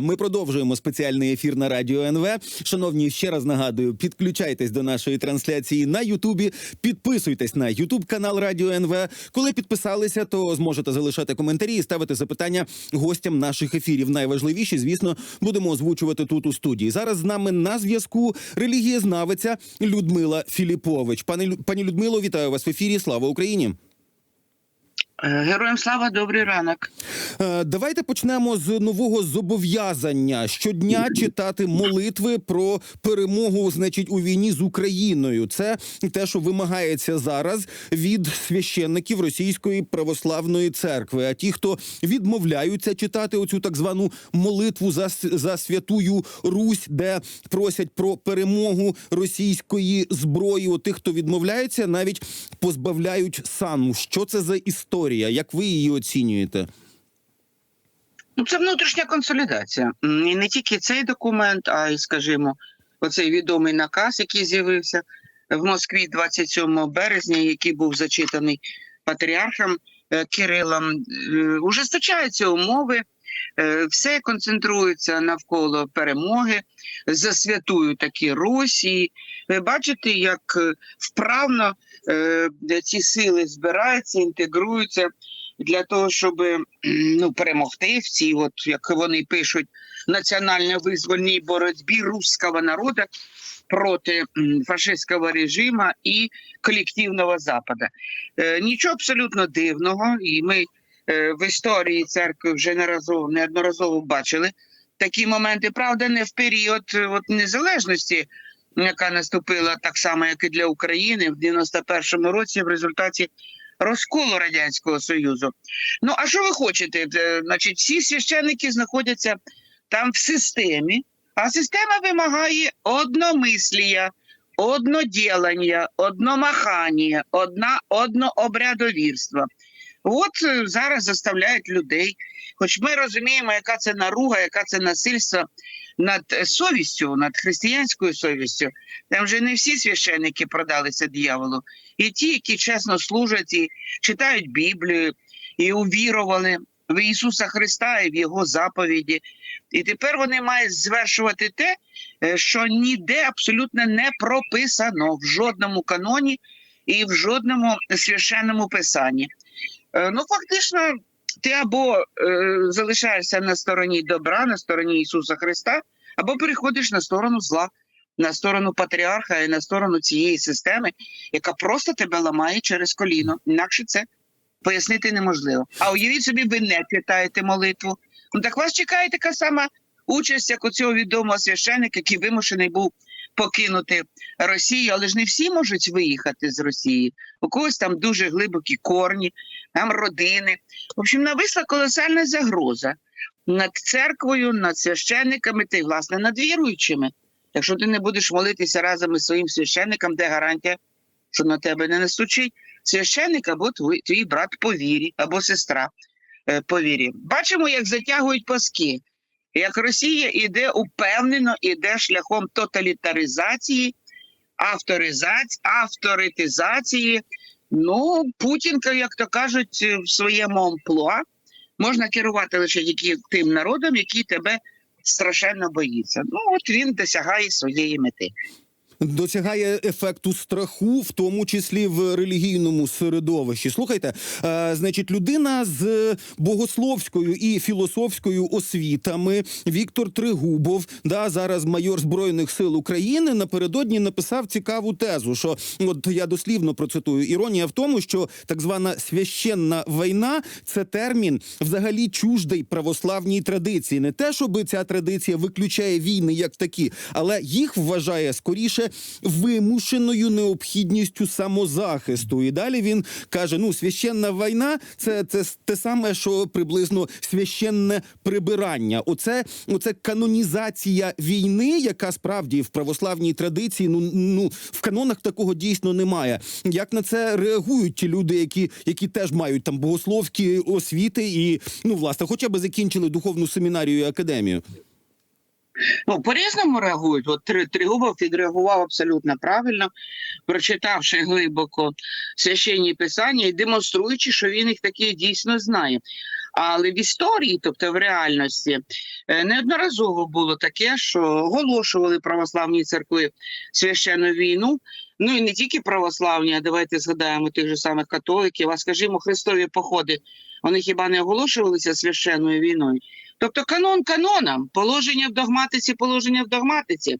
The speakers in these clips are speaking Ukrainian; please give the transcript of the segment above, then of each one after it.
Ми продовжуємо спеціальний ефір на радіо НВ. Шановні, ще раз нагадую, підключайтесь до нашої трансляції на Ютубі. Підписуйтесь на Ютуб канал Радіо НВ. Коли підписалися, то зможете залишати коментарі і ставити запитання гостям наших ефірів. Найважливіші, звісно, будемо озвучувати тут у студії. Зараз з нами на зв'язку релігієзнавиця Людмила Філіпович. Пане пані Людмило, вітаю вас в ефірі. Слава Україні! Е, Героям слава, добрий ранок. Е, Давайте почнемо з нового зобов'язання щодня читати молитви про перемогу, значить, у війні з Україною. Це те, що вимагається зараз від священників Російської православної церкви. А ті, хто відмовляються читати оцю так звану молитву за, за святую Русь, де просять про перемогу російської зброї. У тих, хто відмовляється, навіть позбавляють сану. Що це за історія? Як ви її оцінюєте? Ну, це внутрішня консолідація. І не тільки цей документ, а й, скажімо, оцей відомий наказ, який з'явився в Москві 27 березня, який був зачитаний патріархом е, Кирилом. Е, Ужесточаються умови, е, все концентрується навколо перемоги за святую такі Русі. Ви бачите, як вправно ці сили збираються, інтегруються для того, щоб ну, перемогти в цій, от як вони пишуть, національно-визвольній боротьбі руського народу проти фашистського режиму і колективного Запада. Е, нічого абсолютно дивного, і ми е, в історії церкви вже неразово, неодноразово бачили такі моменти. Правда, не в період е, от, незалежності, яка наступила так само, як і для України в 91-му році в результаті розколу радянського союзу. Ну а що ви хочете? Е, Значить, всі священники знаходяться там в системі, а система вимагає одномислія, одноділення, одномахання, одна однообрядовірства. От е, зараз заставляють людей, хоч ми розуміємо, яка це наруга, яка це насильство над е, совістю, над християнською совістю. Там вже не всі священники продалися дияволу. І ті, які чесно служать і читають Біблію, і увірували в Ісуса Христа і в Його заповіді. І тепер вони мають звершувати те, е, що ніде абсолютно не прописано в жодному каноні і в жодному священному писанні. Е, Ну, фактично, ти або е, залишаєшся на стороні добра, на стороні Ісуса Христа, або переходиш на сторону зла, на сторону патріарха і на сторону цієї системи, яка просто тебе ламає через коліно. Інакше це пояснити неможливо. А уявіть собі, ви не читаєте молитву. Ну так вас чекає така сама участь, як у цього відомого священника, який вимушений був покинути Росію, але ж не всі можуть виїхати з Росії. У когось там дуже глибокі корні, там родини. В общем, нависла колосальна загроза над церквою, над священниками та й власне над віруючими. Якщо ти не будеш молитися разом із своїм священником, де гарантія, що на тебе не настучить священник або твій, твій брат по вірі, або сестра е, по вірі. Бачимо, як затягують паски, як Росія іде упевнено, іде шляхом тоталітаризації, авторизації, авторитизації. Ну, Путінка, як то кажуть, е, в своєму амплуа можна керувати лише тільки тим народом, який тебе страшенно боїться. Ну, от він досягає своєї мети. Досягає ефекту страху, в тому числі в релігійному середовищі. Слухайте, е, значить, людина з богословською і філософською освітами Віктор Тригубов, да зараз майор збройних сил України, напередодні написав цікаву тезу. Що от я дослівно процитую: іронія в тому, що так звана священна війна це термін взагалі чуждий православній традиції. Не те, щоб ця традиція виключає війни як такі, але їх вважає скоріше вимушеною необхідністю самозахисту. І далі він каже: ну, священна війна це, це те саме, що приблизно священне прибирання. Оце, оце канонізація війни, яка справді в православній традиції, ну, ну в канонах такого дійсно немає. Як на це реагують ті люди, які, які теж мають там богословські освіти і ну, власне, хоча б закінчили духовну семінарію і академію? Ну, по-різному реагують. От Три- Тригубов відреагував абсолютно правильно, прочитавши глибоко священні писання і демонструючи, що він їх таки дійсно знає. Але в історії, тобто в реальності, е, неодноразово було таке, що оголошували православні церкви священну війну. Ну і не тільки православні, а давайте згадаємо тих же самих католиків, а скажімо, хрестові походи. Вони хіба не оголошувалися священною війною? Тобто канон каноном, положення в догматиці, положення в догматиці.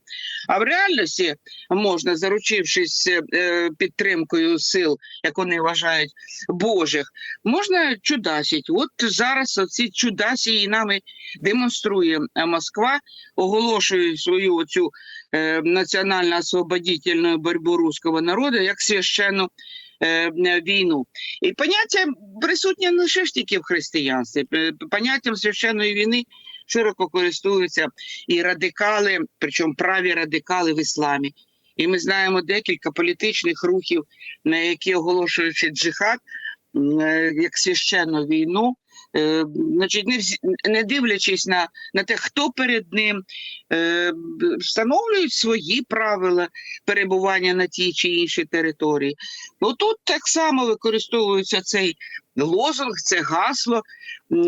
А в реальності можна, заручившись е, підтримкою сил, як вони вважають, Божих, можна чудасить. От зараз ці чудасії нами демонструє е, Москва, оголошує свою оцю е, національно-освободительну боротьбу руського народу як священну війну. І поняття присутнє не лише ж тільки в християнстві. Е, Поняттям священної війни широко користуються і радикали, причому праві радикали в ісламі. І ми знаємо декілька політичних рухів, на які оголошуючи джихад е, як священну війну, е, значить, не, дивлячись на, на те, хто перед ним е, встановлюють свої правила перебування на тій чи іншій території. Ну тут так само використовується цей лозунг, це гасло.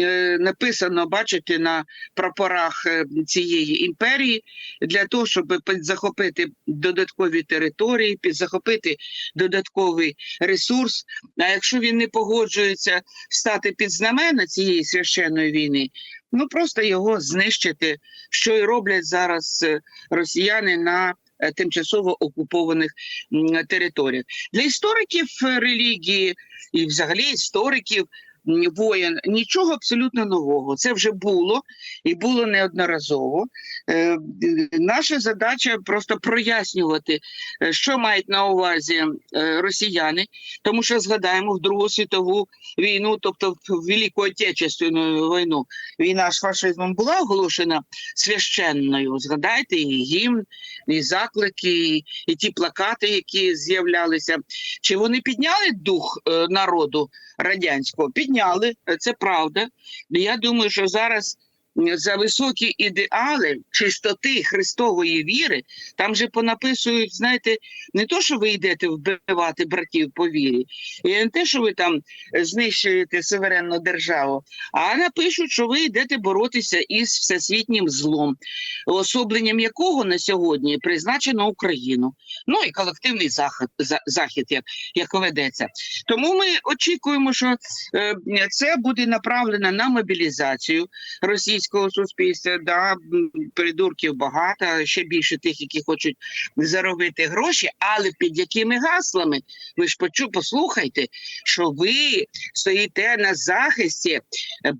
е, Написано, бачите, на прапорах е, цієї імперії для того, щоб захопити додаткові території, під- захопити додатковий ресурс. А якщо він не погоджується стати під знамена цієї священної війни, ну просто його знищити, що і роблять зараз е, росіяни на е, тимчасово окупованих територіях. Для істориків е, релігії і взагалі істориків воєн нічого абсолютно нового. Це вже було і було неодноразово. Е, Наша задача просто прояснювати, е, що мають на увазі е, росіяни, тому що згадаємо в Другу світову війну, тобто в Велику Отечественну війну, війна з фашизмом була оголошена священною. Згадайте і гімн, і заклики, і, і ті плакати, які з'являлися. Чи вони підняли дух е, народу радянського? Підняли, е, це правда. Я думаю, що зараз за високі ідеали чистоти Христової віри, там же понаписують, знаєте, не то, що ви йдете вбивати братів по вірі, і не те, що ви там знищуєте суверенну державу, а напишуть, що ви йдете боротися із всесвітнім злом, особленням якого на сьогодні призначено Україну. Ну і колективний захід, за- захід як, як ведеться. Тому ми очікуємо, що е, це буде направлено на мобілізацію російського суспільства. Да, придурків багато, ще більше тих, які хочуть заробити гроші, але під якими гаслами? Ви ж почу, послухайте, що ви стоїте на захисті е,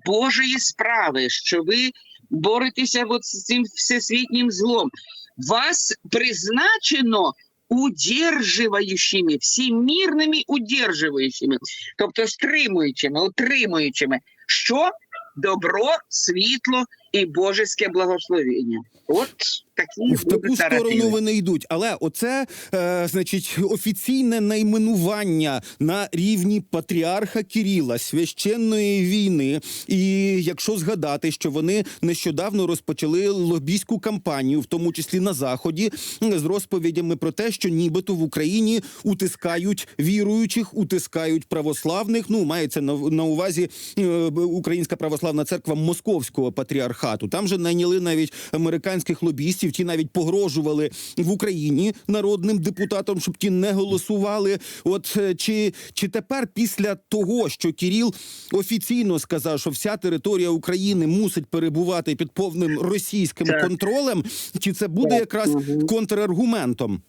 Божої справи, що ви боретеся от з цим всесвітнім злом. Вас призначено удерживающими, всемірними удерживаючими, тобто стримуючими, утримуючими, що добро, світло і божеське благословення. От такі В таку сторону вони йдуть, але оце е, значить офіційне найменування на рівні патріарха Кіріла священної війни. І якщо згадати, що вони нещодавно розпочали лобійську кампанію, в тому числі на заході, з розповідями про те, що нібито в Україні утискають віруючих, утискають православних. Ну мається на, на увазі е, Українська православна церква Московського патріархату. Там же найняли навіть американських лобістів. Ті навіть погрожували в Україні народним депутатам, щоб ті не голосували. От е, чи, чи тепер, після того, що Кіріл офіційно сказав, що вся територія України мусить перебувати під повним російським контролем, чи це буде якраз контраргументом?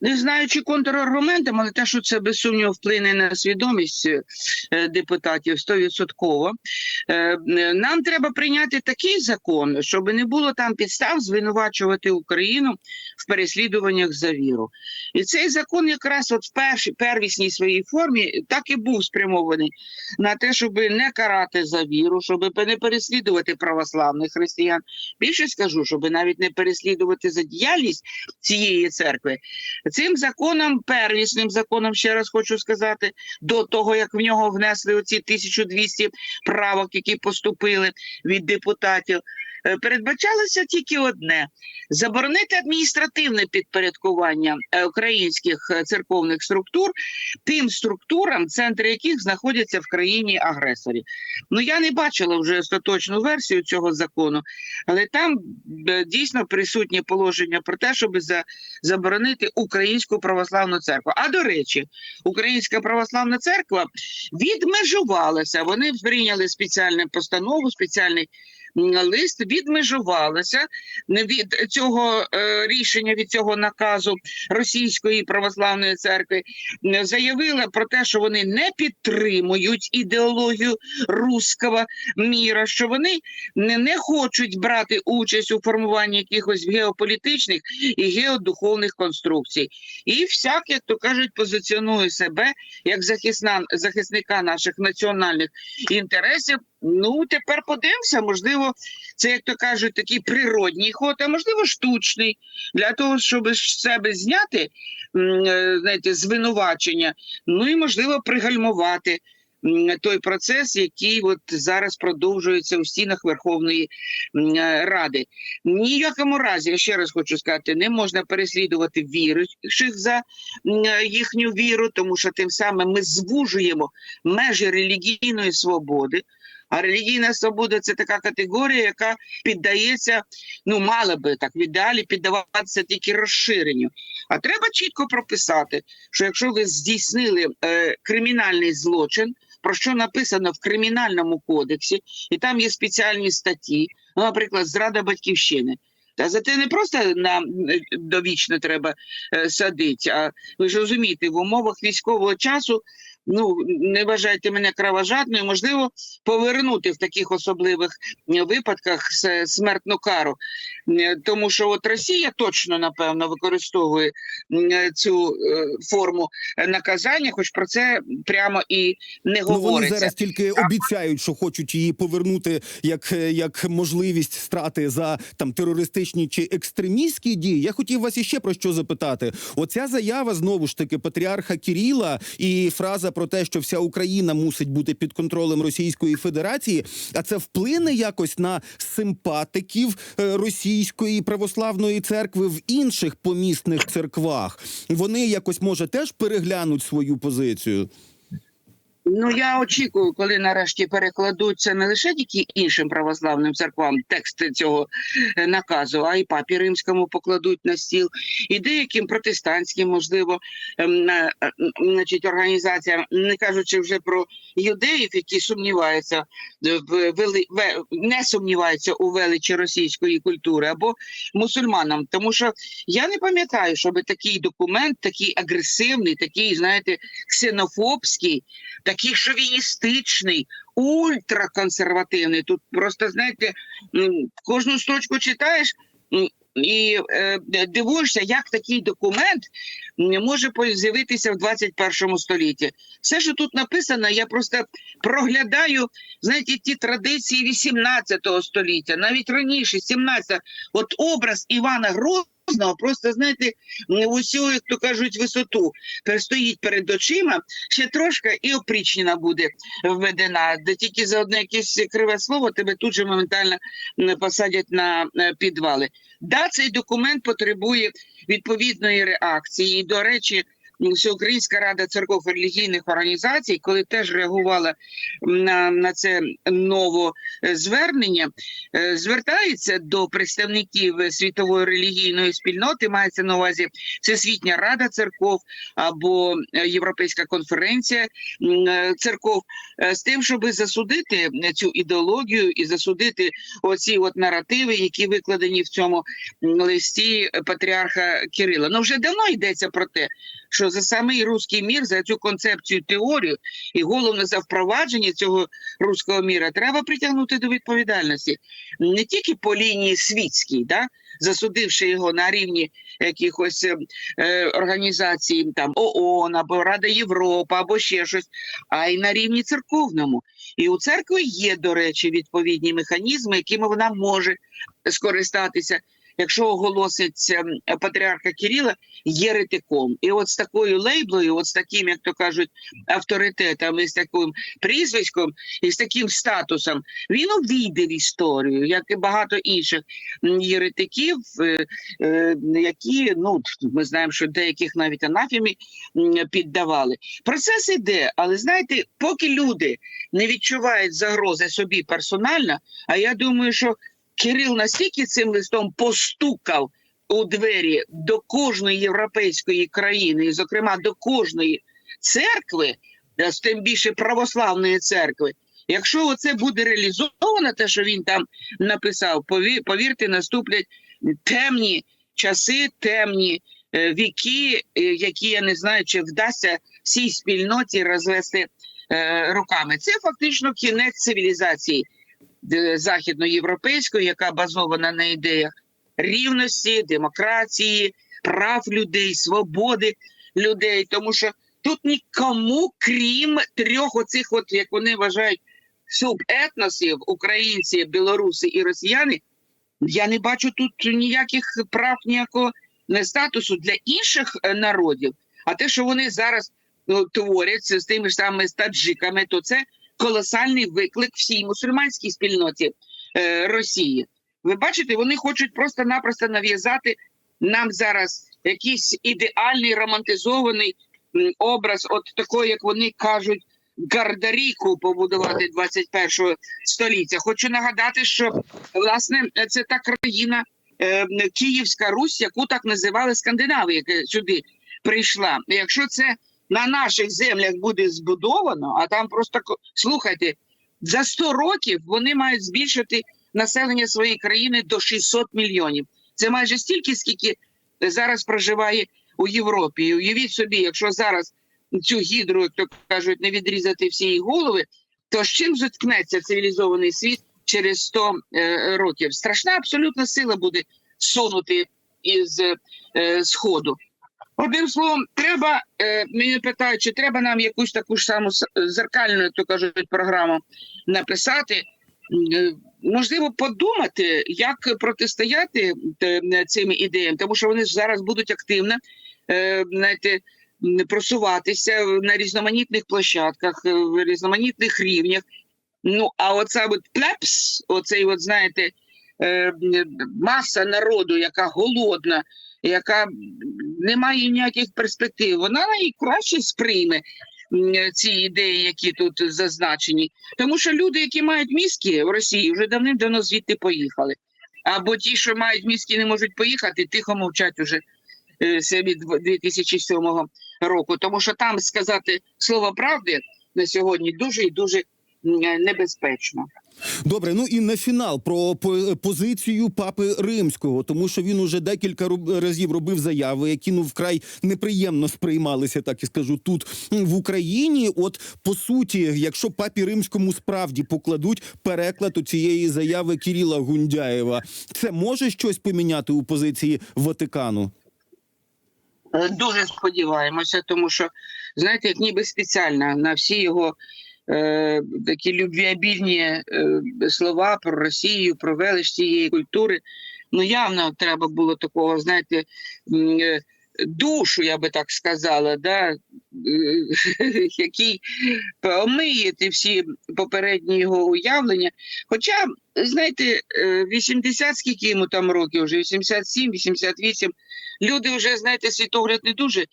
Не знаю, чи контраргументом, але те, що це без сумніву вплине на свідомість е, депутатів стовідсотково. Е, е, Нам треба прийняти такий закон, щоб не було там підстав звинувачувати Україну в переслідуваннях за віру. І цей закон якраз от в першій первісній своїй формі так і був спрямований на те, щоб не карати за віру, щоб не переслідувати православних християн. Більше скажу, щоб навіть не переслідувати за діяльність цієї церкви. Цим законом, первісним законом, ще раз хочу сказати, до того як в нього внесли оці 1200 правок, які поступили від депутатів. Е, передбачалося тільки одне: заборонити адміністративне підпорядкування е, українських е, церковних структур тим структурам, центри яких знаходяться в країні агресорі. Ну я не бачила вже остаточну версію цього закону, але там дійсно присутнє положення про те, щоб за, заборонити українську православну церкву. А до речі, Українська православна церква відмежувалася. Вони прийняли спеціальну постанову, спеціальний лист, відмежувалася від цього е, рішення, від цього наказу Російської православної церкви. Заявила про те, що вони не підтримують ідеологію руського міра, що вони не, хочуть брати участь у формуванні якихось геополітичних і геодуховних конструкцій. І всяк, як то кажуть, позиціонує себе як захисна, захисника наших національних інтересів. Ну, тепер подивимося, можливо, це, як то кажуть, такий природній ход, а можливо, штучний, для того, щоб з себе зняти е, знаєте, звинувачення, ну і можливо пригальмувати той процес, який от зараз продовжується у стінах Верховної е, Ради. Ні в якому разі, я ще раз хочу сказати, не можна переслідувати віруючих за е, їхню віру, тому що тим самим ми звужуємо межі релігійної свободи. А релігійна свобода це така категорія, яка піддається, ну мала би так в ідеалі піддаватися тільки розширенню. А треба чітко прописати, що якщо ви здійснили е, кримінальний злочин, про що написано в кримінальному кодексі, і там є спеціальні статті, ну, наприклад, зрада батьківщини. Та за те не просто на е, довічно треба е, садити, а ви ж розумієте, в умовах військового часу. Ну не вважайте мене кровожадною, можливо, повернути в таких особливих е, випадках смертну кару, Е, тому що от Росія точно напевно використовує е, цю форму наказання, хоч про це прямо і не Ну вони зараз тільки обіцяють, що хочуть її повернути як, як можливість страти за там терористичні чи екстремістські дії. Я хотів вас іще про що запитати. Оця заява знову ж таки патріарха Кіріла і фраза про те, що вся Україна мусить бути під контролем Російської Федерації. А це вплине якось на симпатиків е, російської православної церкви в інших помісних церквах. Вони якось може теж переглянуть свою позицію. Ну я очікую, коли нарешті перекладуть це не лише тільки іншим православним церквам тексти цього е, наказу, а й папі римському покладуть на стіл, і деяким протестантським, можливо, ем, е, е, значить, організаціям, не кажучи вже про юдеїв, які сумніваються в вели... ве- не сумніваються у величі російської культури, або мусульманам, тому що я не пам'ятаю, щоб такий документ, такий агресивний, такий, знаєте, ксенофобський такий шовіністичний, ультраконсервативний. Тут просто знаєте, кожну строчку читаєш. І е, дивуєшся, як такий документ може з'явитися в 21 столітті. Все, що тут написано, я просто проглядаю, знаєте, ті традиції 18 століття, навіть раніше, 17 От образ Івана Грозного, просто знаєте, усю, як то кажуть, висоту стоїть перед очима, ще трошки і опрічнина буде введена. Де тільки за одне якесь криве слово тебе тут же моментально посадять на е, підвали. Да, цей документ потребує відповідної реакції. І, до речі, Всеукраїнська рада церков релігійних організацій, коли теж реагувала на, на це нове е, звернення, е, звертається до представників світової релігійної спільноти, мається на увазі Всесвітня рада церков або е, Європейська конференція церков з тим, щоб засудити цю ідеологію і засудити оці от наративи, які викладені в цьому листі патріарха Кирила. Ну вже давно йдеться про те, що за самий руський мір, за цю концепцію теорію і головне за впровадження цього руського міра треба притягнути до відповідальності не тільки по лінії світській, да, засудивши його на рівні якихось е, е, організацій, там ООН або Рада Європи, або ще щось, а й на рівні церковному. І у церкви є, до речі, відповідні механізми, якими вона може скористатися. Якщо оголосить ем, патріарха Кирила єретиком. І от з такою лейблою, от з таким, як то кажуть, авторитетом, і з таким прізвиськом, і з таким статусом, він увійде в історію, як і багато інших єретиків, е, е, які ну ми знаємо, що деяких навіть анафемі м, піддавали. Процес іде, але знаєте, поки люди не відчувають загрози собі персонально, а я думаю, що Кирил настільки цим листом постукав у двері до кожної європейської країни, і, зокрема, до кожної церкви, е, з тим більше православної церкви. Якщо оце буде реалізовано, те, що він там написав, повірте, наступлять темні часи, темні е, віки, е, які я не знаю, чи вдасться всій спільноті розвести руками. Це фактично кінець цивілізації західноєвропейської, яка базована на ідеях рівності, демократії, прав людей, свободи людей. Тому що тут нікому, крім трьох оцих, от як вони вважають, субетносів, українці, білоруси і росіяни, я не бачу тут ніяких прав, ніякого не статусу для інших е, народів. А те, що вони зараз ну, творять з тими ж самими таджиками, то це колосальний виклик всій мусульманській спільноті е, Росії. Ви бачите, вони хочуть просто-напросто нав'язати нам зараз якийсь ідеальний романтизований образ, от такої, як вони кажуть, Гардаріку побудувати 21 століття. Хочу нагадати, що власне це та країна е, Київська Русь, яку так називали Скандинави, яка сюди прийшла. Якщо це на наших землях буде збудовано, а там просто слухайте, за 100 років вони мають збільшити населення своєї країни до 600 мільйонів. Це майже стільки, скільки зараз проживає у Європі. І уявіть собі, якщо зараз цю гідру, як то кажуть, не відрізати всі її голови, то з чим зіткнеться цивілізований світ через 100 е, років? Страшна абсолютна сила буде сунути із е, сходу. Одним словом, треба е, мені питають, чи треба нам якусь таку ж саму зеркальну, як то кажуть, програму написати. Е, Можливо, подумати, як протистояти е, цим ідеям, тому що вони зараз будуть активно е, знаєте, просуватися на різноманітних площадках, в різноманітних рівнях. Ну, а от плепс, оцей, от, знаєте, маса народу, яка голодна, яка не має ніяких перспектив, вона найкраще сприйме ці ідеї, які тут зазначені. Тому що люди, які мають мізки в Росії, вже давним-давно звідти поїхали. Або ті, що мають мізки, не можуть поїхати, тихо мовчать уже е, від 2007 року. Тому що там сказати слово правди на сьогодні дуже і дуже небезпечно. Добре, ну і на фінал про позицію папи римського, тому що він уже декілька разів робив заяви, які ну вкрай неприємно сприймалися, так і скажу тут в Україні. От по суті, якщо папі римському справді покладуть переклад у цієї заяви Кіріла Гундяєва, це може щось поміняти у позиції Ватикану? Е, Дуже сподіваємося, тому що знаєте, як ніби спеціально на всі його е, такі любвіабільні е, слова про Росію, про велич цієї культури. Ну явно треба було такого, знаєте, е, душу, я би так сказала, да, е, який омиє всі попередні його уявлення. Хоча, знаєте, е, 80 скільки йому там років, вже 87, 88, люди вже, знаєте, світогляд не дуже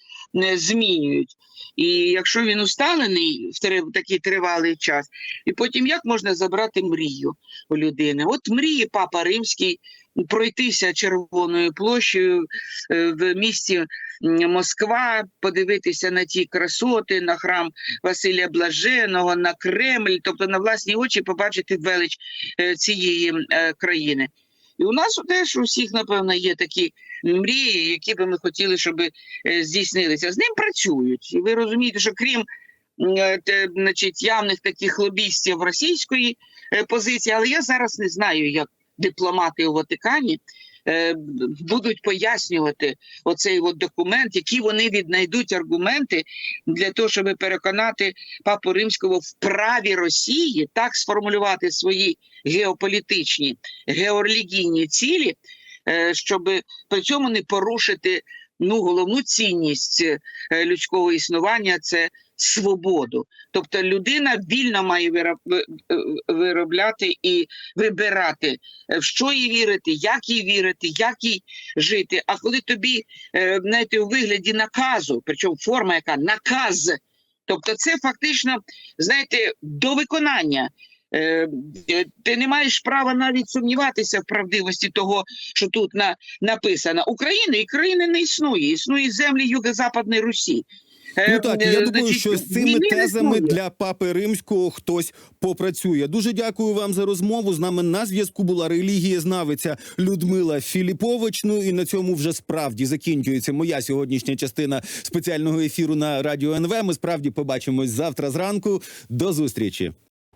змінюють. І якщо він усталений в такий тривалий час, і потім як можна забрати мрію у людини? От мріє папа римський пройтися червоною площею е, в місті Москва, подивитися на ті красоти, на храм Василія Блаженого, на Кремль, тобто на власні очі побачити велич е, цієї е, країни. І у нас теж у всіх, напевно, є такі мрії, які би ми хотіли, щоб е, здійснилися. З ним працюють. І ви розумієте, що крім е, значить, явних таких лобістів російської е, позиції, але я зараз не знаю, як дипломати у Ватикані будуть пояснювати оцей от документ, які вони віднайдуть аргументи для того, щоб переконати папу римського в праві Росії так сформулювати свої геополітичні, георелігійні цілі, щоб при цьому не порушити ну, головну цінність е, людського існування це свободу. Тобто людина вільно має е, е, виробляти і вибирати, е, в що їй вірити, як їй вірити, як їй жити. А коли тобі е, знаєте, у вигляді наказу, причому форма яка наказ, тобто це фактично, знаєте, до виконання. Е, е, Ти не маєш права навіть сумніватися в правдивості того, що тут на, написано. України і країни не існує. Існує землі Юго-Западної Русі. Е, Ну так, я думаю, що з цими тезами для папи римського хтось попрацює. Дуже дякую вам за розмову. З нами на зв'язку була релігієзнавиця Людмила Філіпович. Ну і на цьому вже справді закінчується моя сьогоднішня частина спеціального ефіру на радіо НВ. Ми справді побачимось завтра зранку. До зустрічі.